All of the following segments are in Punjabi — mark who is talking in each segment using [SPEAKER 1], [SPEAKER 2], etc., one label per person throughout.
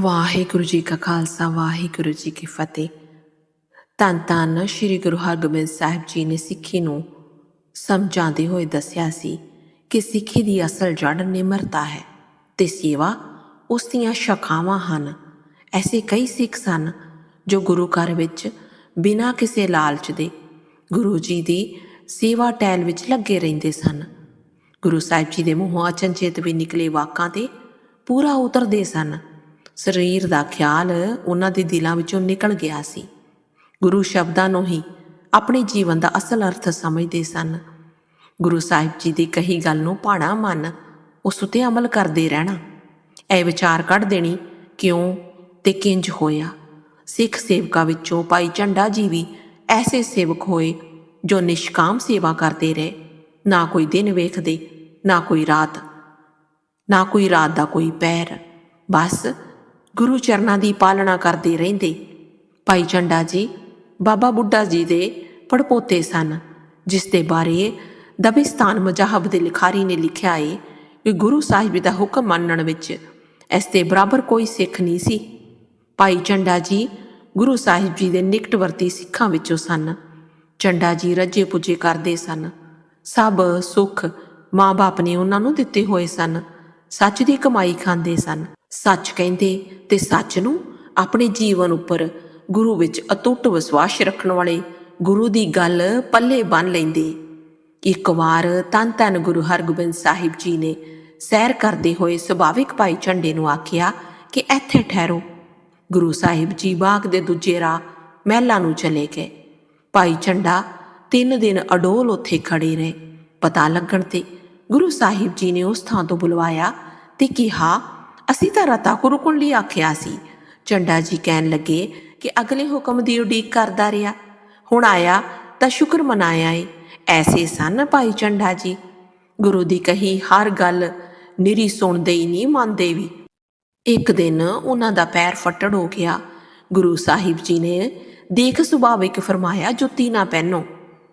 [SPEAKER 1] ਵਾਹਿਗੁਰੂ ਜੀ ਕਾ ਖਾਲਸਾ, ਵਾਹਿਗੁਰੂ ਜੀ ਕੀ ਫਤਿਹ। ਧੰਨ ਧੰਨ ਸ੍ਰੀ ਗੁਰੂ ਹਰਗੋਬਿੰਦ ਸਾਹਿਬ ਜੀ ਨੇ ਸਿੱਖੀ ਨੂੰ ਸਮਝਾਉਂਦੇ ਹੋਏ ਦੱਸਿਆ ਸੀ ਕਿ ਸਿੱਖੀ ਦੀ ਅਸਲ ਜੜ ਨਿਮਰਤਾ ਹੈ ਤੇ ਸੇਵਾ ਉਸ ਦੀਆਂ ਸ਼ਾਖਾਵਾਂ ਹਨ। ਐਸੇ ਕਈ ਸਿੱਖ ਸਨ ਜੋ ਗੁਰੂ ਘਰ ਵਿੱਚ ਬਿਨਾਂ ਕਿਸੇ ਲਾਲਚ ਦੇ ਗੁਰੂ ਜੀ ਦੀ ਸੇਵਾ ਟਹਿਲ ਵਿੱਚ ਲੱਗੇ ਰਹਿੰਦੇ ਸਨ। ਗੁਰੂ ਸਾਹਿਬ ਜੀ ਦੇ ਮੂੰਹੋਂ ਅਚਨਚੇਤ ਵੀ ਨਿਕਲੇ ਵਾਕਾਂ ਤੇ ਪੂਰਾ ਉਤਰਦੇ ਸਨ। ਸਰੀਰ ਦਾ ਖਿਆਲ ਉਹਨਾਂ ਦੇ ਦਿਲਾਂ ਵਿੱਚੋਂ ਨਿਕਲ ਗਿਆ ਸੀ। ਗੁਰੂ ਸ਼ਬਦਾਂ ਨੂੰ ਹੀ ਆਪਣੇ ਜੀਵਨ ਦਾ ਅਸਲ ਅਰਥ ਸਮਝਦੇ ਸਨ। ਗੁਰੂ ਸਾਹਿਬ ਜੀ ਦੀ ਕਹੀ ਗੱਲ ਨੂੰ ਭਾਣਾ ਮੰਨ ਉਸ ਉਤੇ ਅਮਲ ਕਰਦੇ ਰਹਿਣਾ। ਇਹ ਵਿਚਾਰ ਕੱਢ ਦੇਣੀ, ਕਿਉਂ ਤੇ ਕਿੰਜ ਹੋਇਆ? ਸਿੱਖ ਸੇਵਕਾਂ ਵਿੱਚੋਂ ਭਾਈ ਝੰਡਾ ਜੀ ਵੀ ਐਸੇ ਸੇਵਕ ਹੋਏ ਜੋ ਨਿਸ਼ਕਾਮ ਸੇਵਾ ਕਰਦੇ ਰਹੇ। ਨਾ ਕੋਈ ਦਿਨ ਵੇਖਦੇ, ਨਾ ਕੋਈ ਰਾਤ, ਨਾ ਕੋਈ ਰਾਤ ਦਾ ਕੋਈ ਪੈਰ। ਬਸ ਗੁਰੂ ਚਰਨਾਂ ਦੀ ਪਾਲਣਾ ਕਰਦੇ ਰਹਿੰਦੇ। ਭਾਈ ਝੰਡਾ ਜੀ, ਬਾਬਾ ਬੁੱਢਾ ਜੀ ਦੇ ਪੜਪੋਤੇ ਸਨ, ਜਿਸ ਦੇ ਬਾਰੇ ਦਬਿਸਤਾਨ ਮਜਾਹਬ ਦੇ ਲਿਖਾਰੀ ਨੇ ਲਿਖਿਆ ਏ ਕਿ ਗੁਰੂ ਸਾਹਿਬ ਦਾ ਹੁਕਮ ਮੰਨਣ ਵਿੱਚ ਇਸ ਦੇ ਬਰਾਬਰ ਕੋਈ ਸਿੱਖ ਨਹੀਂ ਸੀ। ਭਾਈ ਝੰਡਾ ਜੀ ਗੁਰੂ ਸਾਹਿਬ ਜੀ ਦੇ ਨਿਕਟਵਰਤੀ ਸਿੱਖਾਂ ਵਿੱਚੋਂ ਸਨ। ਝੰਡਾ ਜੀ ਰੱਜੇ ਪੁੱਜੇ ਕਰਦੇ ਸਨ। ਸਭ ਸੁੱਖ ਮਾਂ-ਬਾਪ ਨੇ ਉਹਨਾਂ ਨੂੰ ਦਿੱਤੇ ਹੋਏ ਸਨ। ਸੱਚ ਦੀ ਕਮਾਈ ਖਾਂਦੇ ਸਨ। ਸੱਚ ਕਹਿੰਦੇ ਤੇ ਸੱਚ ਨੂੰ ਆਪਣੇ ਜੀਵਨ ਉੱਪਰ ਗੁਰੂ ਵਿੱਚ ਅਟੁੱਟ ਵਿਸ਼ਵਾਸ ਰੱਖਣ ਵਾਲੇ ਗੁਰੂ ਦੀ ਗੱਲ ਪੱਲੇ ਬੰਨ ਲੈਂਦੇ। ਇੱਕ ਵਾਰ ਤਨ ਤਨ ਗੁਰੂ ਹਰਗੋਬਿੰਦ ਸਾਹਿਬ ਜੀ ਨੇ ਸੈਰ ਕਰਦੇ ਹੋਏ ਸੁਭਾਵਿਕ ਭਾਈ ਝੰਡੇ ਨੂੰ ਆਖਿਆ ਕਿ ਇੱਥੇ ਠਹਿਰੋ। ਗੁਰੂ ਸਾਹਿਬ ਜੀ ਬਾਗ ਦੇ ਦੂਜੇ ਰਾਹ ਮਹਿਲਾ ਨੂੰ ਚਲੇ ਗਏ। ਭਾਈ ਝੰਡਾ ਤਿੰਨ ਦਿਨ ਅਡੋਲ ਉੱਥੇ ਖੜੇ ਰਹੇ। ਪਤਾ ਲੱਗਣ ਤੇ ਗੁਰੂ ਸਾਹਿਬ ਜੀ ਨੇ ਉਸ ਥਾਂ ਤੋਂ ਬੁਲਵਾਇਆ ਤੇ ਕਿਹਾ ਅਸੀਂ ਤਾਂ ਰਤਾ ਕੋ ਰੁਕਣ ਲਈ ਆਖਿਆ ਸੀ। ਝੰਡਾ ਜੀ ਕਹਿਣ ਲੱਗੇ ਕਿ ਅਗਲੇ ਹੁਕਮ ਦੀ ਉਡੀਕ ਕਰਦਾ ਰਿਹਾ। ਹੁਣ ਆਇਆ ਤਾਂ ਸ਼ੁਕਰ ਮਨਾਇਆ ਏ। ਐਸੇ ਸਨ ਭਾਈ ਝੰਡਾ ਜੀ। ਗੁਰੂ ਦੀ ਕਹੀ ਹਰ ਗੱਲ ਨਿਰੀ ਸੁਣਦੇ ਹੀ ਨਹੀਂ ਮੰਨਦੇ ਵੀ। ਇੱਕ ਦਿਨ ਉਹਨਾਂ ਦਾ ਪੈਰ ਫੱਟੜ ਹੋ ਗਿਆ। ਗੁਰੂ ਸਾਹਿਬ ਜੀ ਨੇ ਦੇਖ ਸੁਭਾਵਿਕ ਫਰਮਾਇਆ, ਜੁੱਤੀ ਨਾ ਪਹਿਨੋ।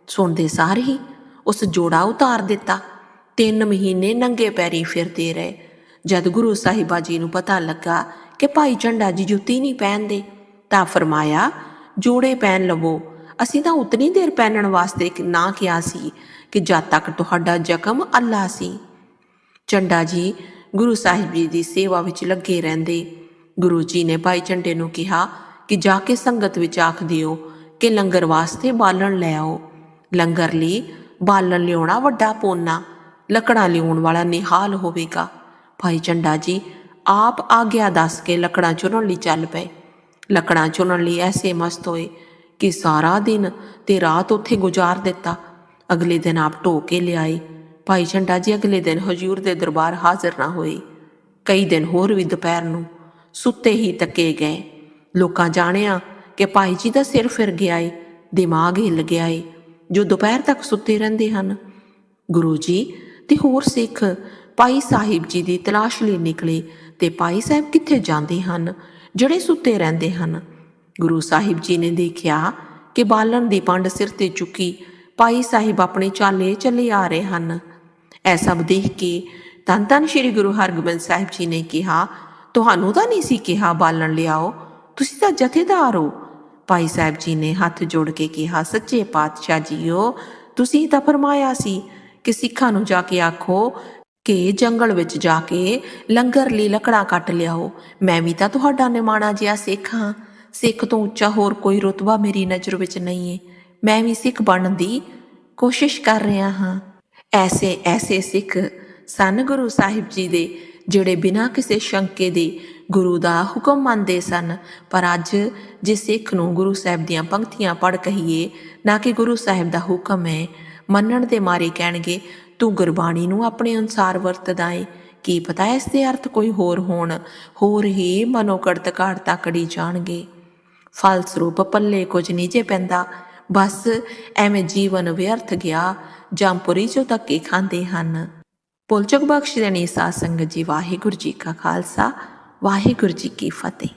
[SPEAKER 1] ਸੁਣਦੇ ਸਾਰ ਹੀ ਉਸ ਜੋੜਾ ਉਤਾਰ ਦਿੱਤਾ। ਤਿੰਨ ਮਹੀਨੇ ਨੰਗੇ ਪੈਰੀ ਫਿਰਦੇ ਰਹੇ। ਜਦ ਗੁਰੂ ਸਾਹਿਬਾ ਜੀ ਨੂੰ ਪਤਾ ਲੱਗਾ ਕਿ ਭਾਈ ਝੰਡਾ ਜੀ ਜੁੱਤੀ ਨਹੀਂ ਪਹਿਨਦੇ, ਤਾਂ ਫਰਮਾਇਆ, ਜੋੜੇ ਪਹਿਨ ਲਵੋ। ਅਸੀਂ ਤਾਂ ਉਤਨੀ ਦੇਰ ਪਹਿਨਣ ਵਾਸਤੇ ਨਾ ਕਿਹਾ ਸੀ ਕਿ ਜਦ ਤੱਕ ਤੁਹਾਡਾ ਜ਼ਖਮ ਅੱਲਾ ਸੀ। ਝੰਡਾ ਜੀ ਗੁਰੂ ਸਾਹਿਬ ਜੀ ਦੀ ਸੇਵਾ ਵਿੱਚ ਲੱਗੇ ਰਹਿੰਦੇ। ਗੁਰੂ ਜੀ ਨੇ ਭਾਈ ਝੰਡੇ ਨੂੰ ਕਿਹਾ ਕਿ ਜਾ ਕੇ ਸੰਗਤ ਵਿੱਚ ਆਖ ਦਿਓ ਕਿ ਲੰਗਰ ਵਾਸਤੇ ਬਾਲਣ ਲੈ ਆਓ। ਲੰਗਰ ਲਈ ਬਾਲਣ ਲਿਆਉਣਾ ਵੱਡਾ ਪੋਨਾ, ਲੱਕੜਾਂ ਲਿਆਉਣ ਵਾਲਾ ਨਿਹਾਲ ਹੋਵੇਗਾ। ਭਾਈ ਝੰਡਾ ਜੀ, ਆਪ ਆਗਿਆ ਦੱਸ ਕੇ ਲੱਕੜਾਂ ਚੁਣਨ ਲਈ ਚੱਲ ਪਏ। ਲੱਕੜਾਂ ਚੁਣਨ ਲਈ ਐਸੇ ਮਸਤ ਹੋਏ ਕਿ ਸਾਰਾ ਦਿਨ ਤੇ ਰਾਤ ਉੱਥੇ ਗੁਜ਼ਾਰ ਦਿੱਤਾ। ਅਗਲੇ ਦਿਨ ਆਪ ਢੋ ਕੇ ਲਿਆਏ। ਭਾਈ ਝੰਡਾ ਜੀ, ਅਗਲੇ ਦਿਨ ਹਜੂਰ ਦੇ ਦਰਬਾਰ ਹਾਜ਼ਰ ਨਾ ਹੋਏ। ਕਈ ਦਿਨ ਹੋਰ ਵੀ ਦੁਪਹਿਰ ਨੂੰ ਸੁੱਤੇ ਹੀ ਤੱਕੇ ਗਏ। ਲੋਕਾਂ ਜਾਣਿਆ ਕਿ ਭਾਈ ਜੀ ਦਾ ਸਿਰ ਫਿਰ ਗਿਆ ਏ, ਦਿਮਾਗ ਹਿੱਲ ਗਿਆ ਏ, ਜੋ ਦੁਪਹਿਰ ਤੱਕ ਸੁੱਤੇ ਰਹਿੰਦੇ ਹਨ। ਗੁਰੂ ਜੀ ਤੇ ਹੋਰ ਸਿੱਖ ਭਾਈ ਸਾਹਿਬ ਜੀ ਦੀ ਤਲਾਸ਼ ਲਈ ਨਿਕਲੇ ਤੇ ਭਾਈ ਸਾਹਿਬ ਕਿੱਥੇ ਜਾਂਦੇ ਹਨ? ਜਿਹੜੇ ਸੁੱਤੇ ਰਹਿੰਦੇ ਹਨ। ਗੁਰੂ ਸਾਹਿਬ ਜੀ ਨੇ ਦੇਖਿਆ ਕਿ ਬਾਲਣ ਦੀ ਪੰਡ ਸਿਰ ਤੇ ਚੁੱਕੀ ਭਾਈ ਸਾਹਿਬ ਆਪਣੇ ਚਾਲੇ ਚੱਲੇ ਆ ਰਹੇ ਹਨ। ਇਹ ਸਭ ਦੇਖ ਕੇ ਤਨ ਤਨ ਸ੍ਰੀ ਗੁਰੂ ਹਰਗੋਬਿੰਦ ਸਾਹਿਬ ਜੀ ਨੇ ਕਿਹਾ, ਤੁਹਾਨੂੰ ਤਾਂ ਨਹੀਂ ਸੀ ਕਿਹਾ ਬਾਲਣ ਲਿਆਓ, ਤੁਸੀਂ ਤਾਂ ਜਥੇਦਾਰ ਹੋ। ਭਾਈ ਸਾਹਿਬ ਜੀ ਨੇ ਹੱਥ ਜੋੜ ਕੇ ਕਿਹਾ, ਸੱਚੇ ਪਾਤਸ਼ਾਹ ਜੀਓ, ਤੁਸੀਂ ਤਾਂ ਫਰਮਾਇਆ ਸੀ ਕਿ ਸਿੱਖਾਂ ਨੂੰ ਜਾ ਕੇ ਆਖੋ ਕਿ ਜੰਗਲ ਵਿੱਚ ਜਾ ਕੇ ਲੰਗਰ ਲਈ ਲੱਕੜਾਂ ਕੱਟ ਲਿਆਓ। ਮੈਂ ਵੀ ਤਾਂ ਤੁਹਾਡਾ ਨਿਮਾਣਾ ਜਿਹਾ ਸਿੱਖ ਹਾਂ। ਸਿੱਖ ਤੋਂ ਉੱਚਾ ਹੋਰ ਕੋਈ ਰੁਤਬਾ ਮੇਰੀ ਨਜ਼ਰ ਵਿੱਚ ਨਹੀਂ ਹੈ ਮੈਂ ਵੀ ਸਿੱਖ ਬਣਨ ਦੀ ਕੋਸ਼ਿਸ਼ ਕਰ ਰਿਹਾ ਹਾਂ। ਐਸੇ ਐਸੇ ਸਿੱਖ ਸਨ ਗੁਰੂ ਸਾਹਿਬ ਜੀ ਦੇ, ਜਿਹੜੇ ਬਿਨਾਂ ਕਿਸੇ ਸ਼ੰਕੇ ਦੇ ਗੁਰੂ ਦਾ ਹੁਕਮ ਮੰਨਦੇ ਸਨ। ਪਰ ਅੱਜ ਜੇ ਸਿੱਖ ਨੂੰ ਗੁਰੂ ਸਾਹਿਬ ਦੀਆਂ ਪੰਕਤੀਆਂ ਪੜ੍ਹ ਕਹੀਏ, ਨਾ ਕਿ ਗੁਰੂ ਸਾਹਿਬ ਦਾ ਹੁਕਮ ਹੈ, ਮੰਨਣ ਦੇ ਮਾਰੇ ਕਹਿਣਗੇ ਤੂੰ ਗੁਰਬਾਣੀ ਨੂੰ ਆਪਣੇ ਅਨੁਸਾਰ ਵਰਤਦਾ ਏ। ਕੀ ਪਤਾ ਇਸ ਦੇ ਅਰਥ ਕੋਈ ਹੋਰ ਹੋਣ? ਹੋਰ ਹੀ ਮਨੋਕੜਤ ਘਾਟ ਤੱਕੜੀ ਜਾਣਗੇ। ਫਲਸਰੂਪ ਪੱਲੇ ਕੁਝ ਨਹੀਂ ਪੈਂਦਾ। ਬਸ ਐਵੇਂ ਜੀਵਨ ਵਿਅਰਥ ਗਿਆ ਜੰਪੁਰੀ ਜੋ ਧੱਕੇ ਖਾਂਦੇ ਹਨ। ਪੁਲਚਕ ਬਖਸ਼ ਦੇਣੀ ਸਾਧ ਸੰਗਤ ਜੀ, ਵਾਹਿਗੁਰੂ ਜੀ ਕਾ ਖਾਲਸਾ, ਵਾਹਿਗੁਰੂ ਜੀ ਕੀ ਫਤਿਹ।